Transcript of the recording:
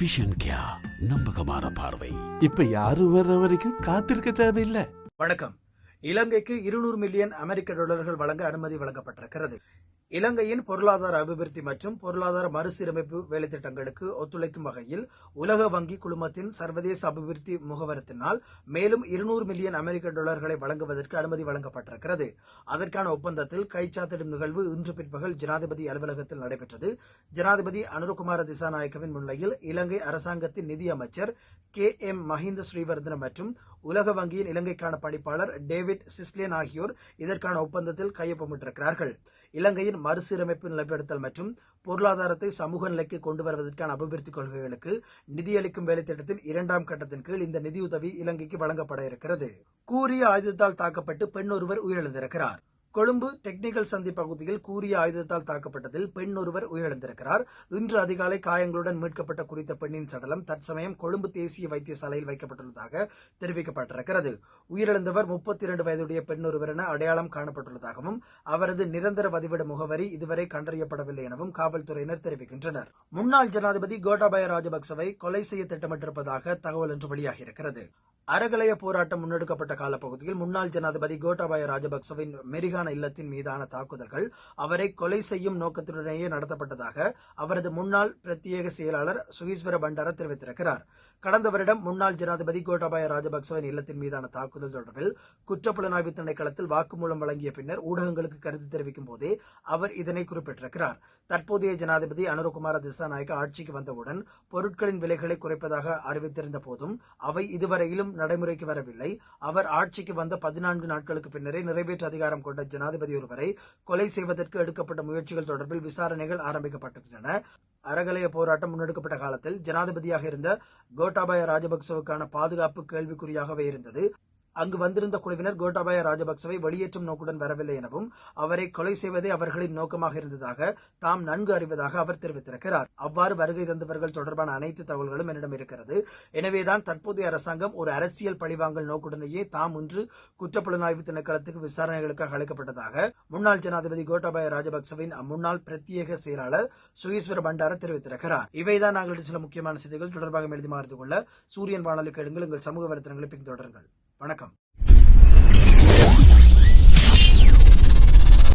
Vision கியா நம்பகமான பார்வை. இப்ப யாரும் வர்ற வரைக்கும் காத்திருக்க தேவையில்லை. வணக்கம். இலங்கைக்கு இருநூறு மில்லியன் அமெரிக்க டாலர்கள் வழங்க அனுமதி வழங்கப்பட்டிருக்கிறது. இலங்கையின் பொருளாதார அபிவிருத்தி மற்றும் பொருளாதார மறுசீரமைப்பு வேலைத்திட்டங்களுக்கு ஒத்துழைக்கும் வகையில் உலக வங்கி குழுமத்தின் சர்வதேச அபிவிருத்தி முகவரத்தினால் மேலும் இருநூறு மில்லியன் அமெரிக்க டாலர்களை வழங்குவதற்கு அனுமதி வழங்கப்பட்டிருக்கிறது. அதற்கான ஒப்பந்தத்தில் கைச்சாத்திடும் நிகழ்வு இன்று பிற்பகல் ஜனாதிபதி அலுவலகத்தில் நடைபெற்றது. ஜனாதிபதி அனுரகுமார திசாநாயக்கவின் முன்னிலையில் இலங்கை அரசாங்கத்தின் நிதி அமைச்சர் கே எம் மஹிந்த ஸ்ரீவர்தன மற்றும் உலக வங்கியின் இலங்கைக்கான பணிப்பாளர் டேவிட் சிஸ்லேன் ஆகியோர் இதற்கான ஒப்பந்தத்தில் கையொப்பமிட்டிருக்கிறார்கள். இலங்கையின் மறுசீரமைப்பு நிலைப்படுத்தல் மற்றும் பொருளாதாரத்தை சமூக நிலைக்கு கொண்டு வருவதற்கான அபிவிருத்தி கொள்கைகளுக்கு நிதியளிக்கும் வேலைத்திட்டத்தின் இரண்டாம் கட்டத்தின் கீழ் இந்த நிதியுதவி இலங்கைக்கு வழங்கப்பட இருக்கிறது. கூறிய ஆயுதத்தால் தாக்கப்பட்டு பெண் ஒருவர் உயிரிழந்திருக்கிறார். கொழும்பு டெக்னிக்கல் சந்தி பகுதியில் கூறிய ஆயுதத்தால் தாக்கப்பட்டதில் பெண் ஒருவர் உயிரிழந்திருக்கிறார். இன்று அதிகாலை காயங்களுடன் மீட்கப்பட்ட குறித்த பெண்ணின் சடலம் தற்சமயம் கொழும்பு தேசிய வைத்தியசாலையில் வைக்கப்பட்டுள்ளதாக தெரிவிக்கப்பட்டிருக்கிறது. உயிரிழந்தவர் முப்பத்தி இரண்டு வயதுடைய பெண் ஒருவர் என அடையாளம் காணப்பட்டுள்ளதாகவும் அவரது நிரந்தர வதிவிட முகவரி இதுவரை கண்டறியப்படவில்லை எனவும் காவல்துறையினர் தெரிவிக்கின்றனர். முன்னாள் ஜனாதிபதி கோட்டாபய ராஜபக்சவை கொலை செய்ய திட்டமிட்டிருப்பதாக தகவல் ஒன்று வெளியாகியிருக்கிறது. அறகலைய போராட்டம் முன்னெடுக்கப்பட்ட காலப்பகுதியில் முன்னாள் ஜனாதிபதி கோட்டாபய ராஜபக்சவின் மெரிகான இல்லத்தின் மீதான தாக்குதல்கள் அவரை கொலை செய்யும் நோக்கத்துடனேயே நடத்தப்பட்டதாக அவரது முன்னாள் பிரத்யேக செயலாளர் சுகீஸ்வர பண்டார தெரிவித்திருக்கிறார். கடந்த வருடம் முன்னாள் ஜனாதிபதி கோட்டாபய ராஜபக்சவின் இல்லத்தின் மீதான தாக்குதல் தொடர்பில் குற்றப்புலனாய்வு திணைக்களத்தில் வாக்குமூலம் வழங்கிய பின்னர் ஊடகங்களுக்கு கருத்து தெரிவிக்கும் போதே அவர் இதனை குறிப்பிட்டிருக்கிறார். தற்போதைய ஜனாதிபதி அனுரகுமார திசாநாயக்க ஆட்சிக்கு வந்தவுடன் பொருட்களின் விலைகளை குறைப்பதாக அறிவித்திருந்த போதும் அவை இதுவரையிலும் நடைமுறைக்கு வரவில்லை. அவர் ஆட்சிக்கு வந்த பதினான்கு நாட்களுக்கு பின்னரே நிறைவேற்று அதிகாரம் கொண்ட ஜனாதிபதி ஒருவரை கொலை செய்வதற்கு எடுக்கப்பட்ட முயற்சிகள் தொடர்பில் விசாரணைகள் ஆரம்பிக்கப்பட்டிருக்கின்றன அறகலைய போராட்டம் முன்னெடுக்கப்பட்ட காலத்தில் ஜனாதிபதியாக இருந்த கோட்டாபய ராஜபக்சவுக்கான பாதுகாப்பு கேள்விக்குறியாகவே இருந்தது. அங்கு வந்திருந்த குழுவினர் கோட்டாபாய ராஜபக்சவை வெளியேற்றும் நோக்குடன் வரவில்லை எனவும் அவரை கொலை செய்வதே அவர்களின் நோக்கமாக இருந்ததாக தாம் நன்கு அறிவதாக அவர் தெரிவித்திருக்கிறார். அவ்வாறு வருகை தந்தவர்கள் தொடர்பான அனைத்து தகவல்களும் என்னிடம் இருக்கிறது. எனவேதான் தற்போதைய அரசாங்கம் ஒரு அரசியல் பழிவாங்கல் நோக்குடனேயே தாம் இன்று குற்றப்புலனாய்வு திணைக்களத்துக்கு விசாரணைகளுக்காக அழைக்கப்பட்டதாக முன்னாள் ஜனாதிபதி கோட்டாபாய ராஜபக்சவின் முன்னாள் பிரத்யேக செயலாளர் சுகீஸ்வர பண்டார தெரிவித்திருக்கிறார். இவைதான் நாங்கள் சில முக்கியமான செய்திகள். தொடர்பாக எழுதி மாறிந்து கொள்ள சூரியன் வானொலிக்கு எடுங்கள். எங்கள் சமூக வலைத்தளங்களை பின்தொடருங்கள். வணக்கம்.